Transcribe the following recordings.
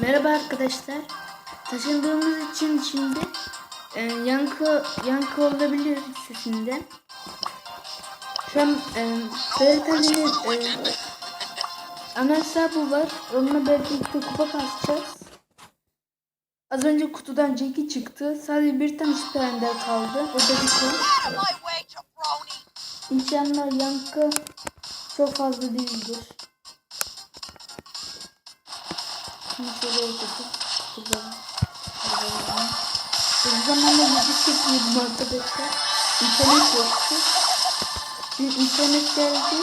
Merhaba arkadaşlar. Taşındığımız için şimdi e, yankı yankı olabilir sesinde. Şu an e, Beritali'nin e, ana hesabı var. Onunla birlikte kupa kasacağız. Az önce kutudan Jackie çıktı. Sadece bir tane süper ender kaldı. O da way, jabroni! İnşallah yankı çok fazla değildir. Şimdi yapalım. Güzel. Güzel. Bir zamanla video çekmiyordum arkadaşlar. İnternet yoktu. Bir internet geldi.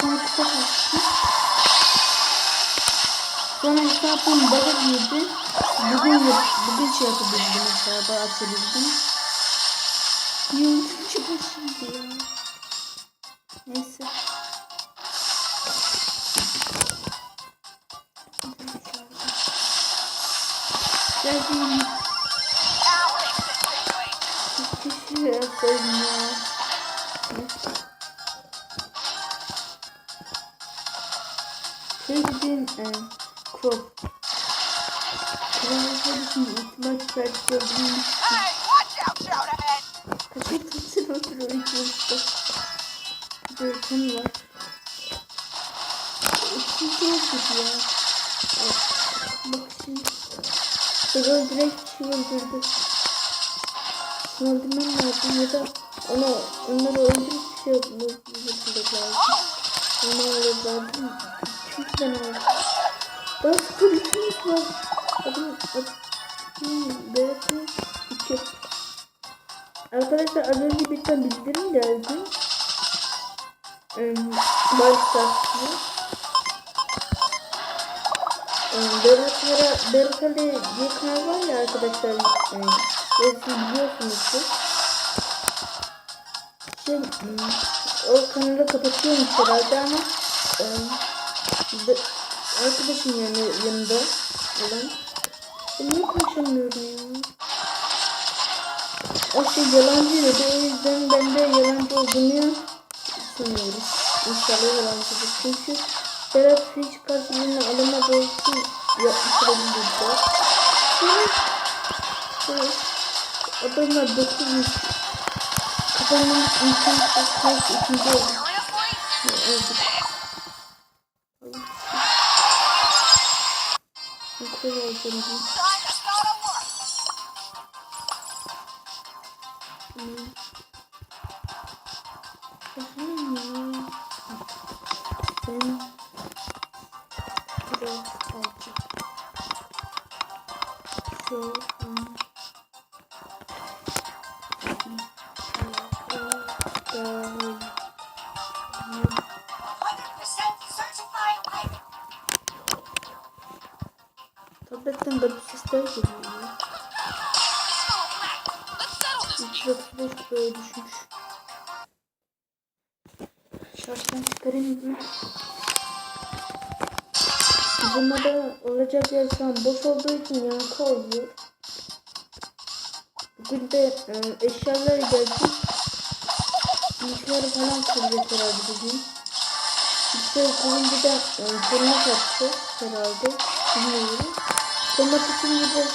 Sonra kısa kaçtı. Sonra hesabım bug'a girdi. Bugün, bugün şey yapabildim hesabı açabildim. Yıldız çıkmış şimdi ya. Geldim. Hiçbir şey yapayım ya. Şey dediğim e, crop. Crop için ihtimaç ahead! Kaçak tatsın oturuyor de öten var. İkinci oldu ya. Öldüren kişi öldürdü. Öldürmem lazım ya da ona, onları öldürüp şey yapmak lazım. Onu öldürdüm. Çünkü ben öldürdüm. Daha sıfır üçümüz var. Adım, adım, Berat'ın iki. Arkadaşlar az önce bir tane bildirim geldi. Ee. Ee, Berat Berat Ali diye kanal var ya arkadaşlar. Ee, ve siz biliyorsunuzdur. Şey, hmm, o kanalı kapatıyormuş herhalde ama e, be- arkadaşım yani yanında olan. Ben niye konuşamıyorum ya? O şey yalancı dedi. O yüzden ben de yalancı olduğunu sanıyorum. İnşallah yalancıdır. Çünkü Berat hiç karşılığını alamadığı için sonra adamlar 900 kafanın imkan tutmak ikinci oldu. Seriously? Öldük. Ne kadar olacağım diyeyim. 335 böyle düşmüş. Şarjdan çıkarayım mı? Bizim ada olacak yer şu an boş olduğu için yankı oluyor. Bugün de e, eşyalar geldi. Bilgisayarı falan kuracak herhalde bugün. İşte kurunca da e, sonuna kattı herhalde. Bilmiyorum. Tutunca da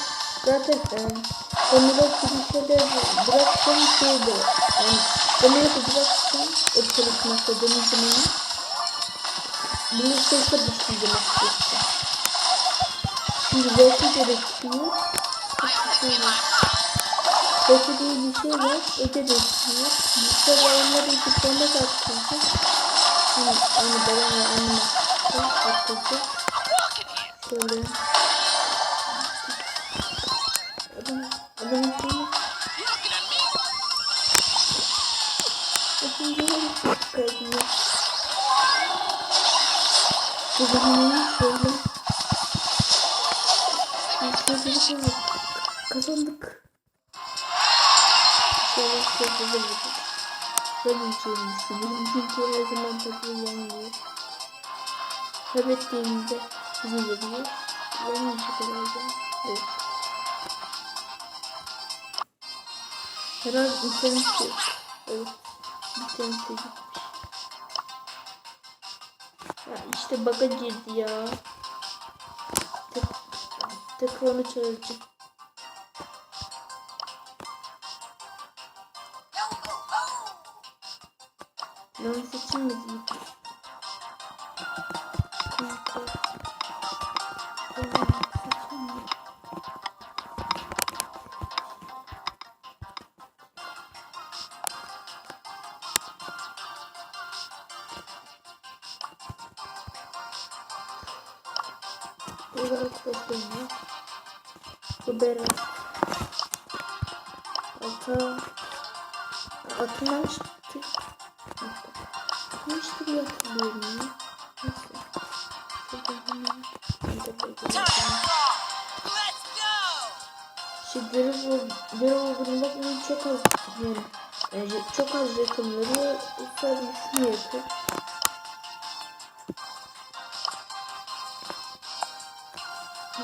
zaten e, onlara bilgisayarı bıraksam şeydi. Yani onları da bıraksam o çalışmakta benim zamanım. Bilgisayarda düştüm demek istiyorsun. Şimdi belki gerekiyor. Belki diye bir şey var. Öde bekliyor. Bilgisayar onları iki tane atacak. Hani, hani babam ve annem atacak. Walk in here. Şöyle. Zamanı şöyle. Şöyle kazandık. Şöyle vurduk. Böyle şeymiş. Bizim çünkü her zaman tabii yenmiyor. Kaybettiğimizde bizi veriyor. Yenmeyecek herhalde. Evet. Herhalde internet yok. Evet. İnternete gitmiş. İşte bug'a girdi ya. Tek- Tekrar onu çağıracağım. Lan seçim mi Bekliyorum. Bu Berat. Ata. Atından çıktı. Atmıştı diye hatırlıyorum ya. Neyse. Şuradan hemen. Bir ol- görev olduğunda bunun çok az yani, yani çok az yakınları sadece şunu yapıyor.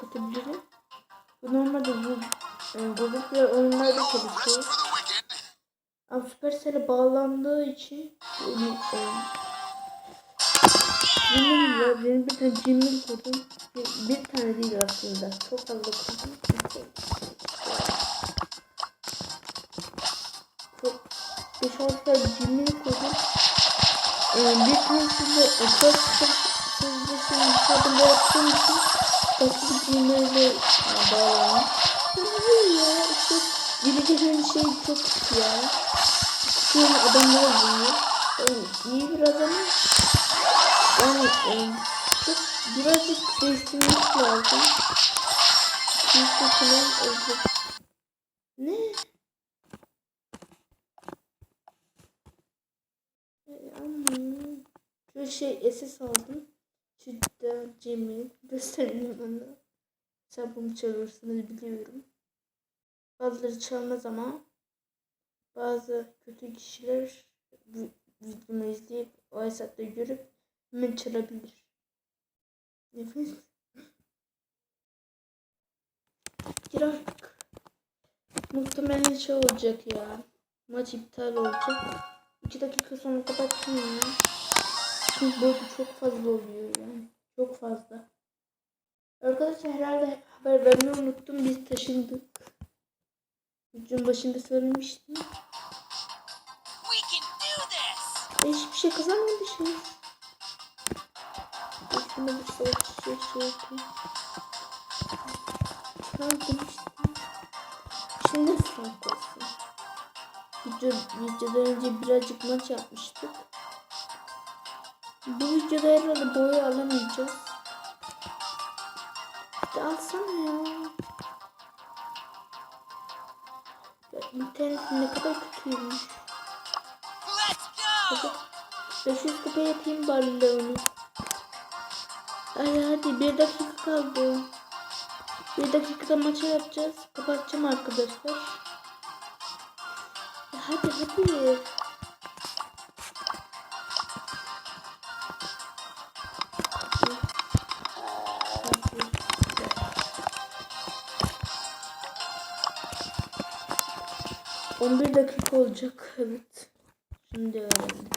kapatabilirim. Bu normalde bu e, Google Play oyunları da No çalışıyor. Ama Supercell'e bağlandığı için e, Cimil var. Benim bir tane Cimil kurdum. Bir, bir tane değil aslında. Çok fazla kurdum. Çok 5-6 tane Cimil kurdum. E, bir tanesinde Ekran Sözleşmenin hesabında yaptığım için bir Cimil'e bağlanmış. Ne ya? İşte geleceğin şey çok kötü ya. Kutuyorum adamlar vuruyor. Yani iyi bir adam yani e, çok birazcık değiştirmek lazım. Kimse falan öldü. Ne? E, anlıyorum. Şu şey SS aldım. Cidden Cemil. Gösterelim bana. Hesabımı çalırsınız biliyorum. Bazıları çalmaz ama bazı kötü kişiler videomu izleyip o hesapta görüp hemen çalabilir. Nefes. Gir artık. Muhtemelen şey olacak ya. Maç iptal olacak. 2 dakika sonra kapatacağım ya. Çünkü boyutu çok fazla oluyor yani. Çok fazla. Arkadaşlar herhalde haber vermeyi unuttum. Biz taşındık. Videonun başında söylemiştim. E, hiçbir şey kazanmamışız. Üstüne bir savaş şey şey yapayım. Tamam demiştim. Şimdi fark olsun. Video, videodan önce birazcık maç yapmıştık. Videoda herhalde boyu alamayacağız. İşte alsana ya. Ya internet ne kadar kötüymüş. Hadi 500 kupa yapayım bari Leon'u. Hadi hadi bir dakika kaldı. Bir dakikada maçı yapacağız. Kapatacağım arkadaşlar. Ya Hadi hadi. On bir dakika olacak. Evet. Şimdi öğrendim.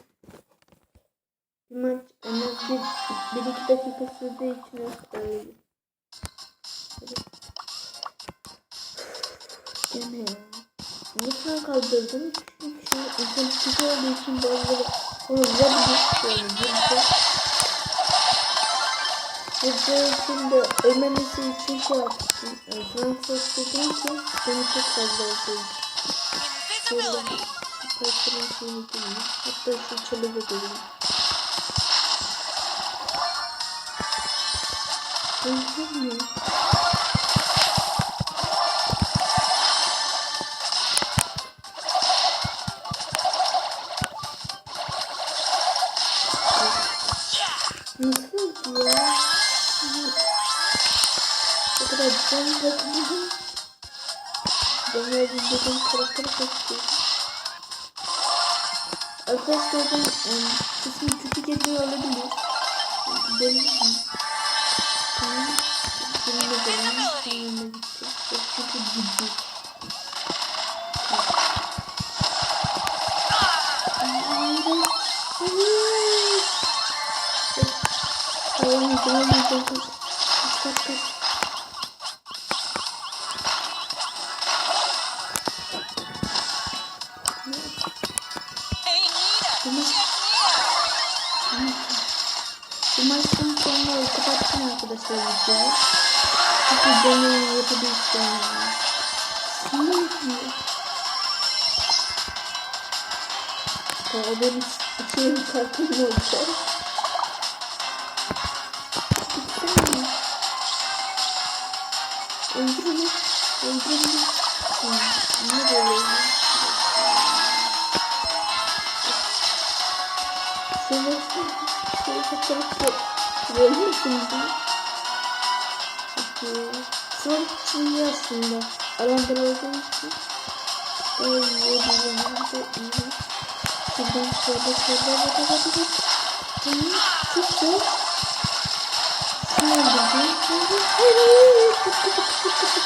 Bir maç en az bir, bir iki dakika sürdüğü için. Evet. Gene ya. Niye sen kaldırdın? Çünkü insan kötü olduğu için bazıları onu. Yani burada. De ölmemesi için şey yaptım. Fransız dediğim ki beni çok fazla öldürdü. Şuradan kaçırın şeyini değil. Hatta şu çölü verelim. Öldüm mü? Nasıl ya? Bu kadar canlı bakılıyor bakıyorum. Ben verdiğim karakteri seçtim. Arkadaşlar ben um, ismi kötü geliyor olabilir. Belli değil. Tamam. Benim de benim. Tamam da gitti. Çok kötü gitti. Hayır, hayır, hayır. Kaç, Bu maçtan sonra kapattım arkadaşlar videoyu. Çünkü deneyim yapabilirsem yani. Sinir ediyor. Daha benim iki yıl kartım olacak. Gitsene. Öldürün. Öldürün. Ne böyle? Şöyle şöyle fotoğrafı veriyorsun diye. Peki. Şu an iyi aslında. Alandır olduğu için. Öyle bir yanında iyi. Şuradan şöyle şöyle hadi. Tamam. Çok zor. Şunu öldürdüm. Hayır hayır hayır. Tut tut tut tut tut.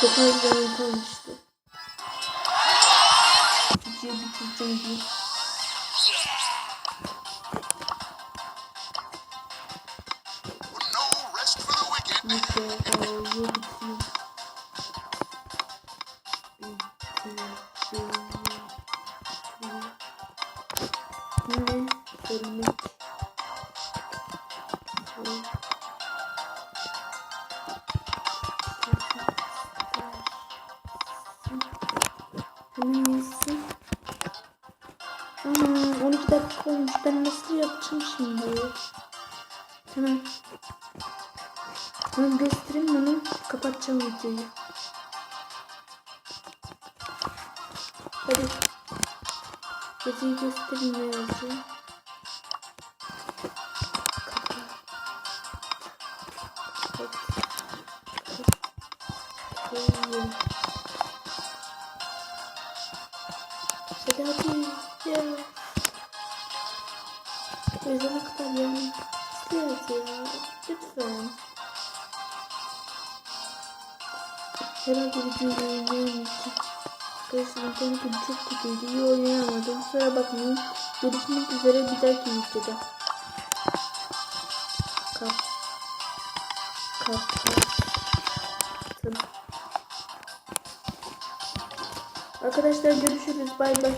Çok az zaman kalmıştı. Videoyu bitireceğim diye. Ben nasıl yapacağım şimdi? Hemen. Hemen göstereyim onu. Kapatacağım videoyu. Hadi. Geceyi göstereyim ne Herhalde videoyu yayınlayamayacağım. Arkadaşlar internetim çok kötüydü. İyi oynayamadım. Kusura bakmayın. Görüşmek üzere bir dahaki videoda. Kap. Kapattım. Arkadaşlar görüşürüz. Bay bay.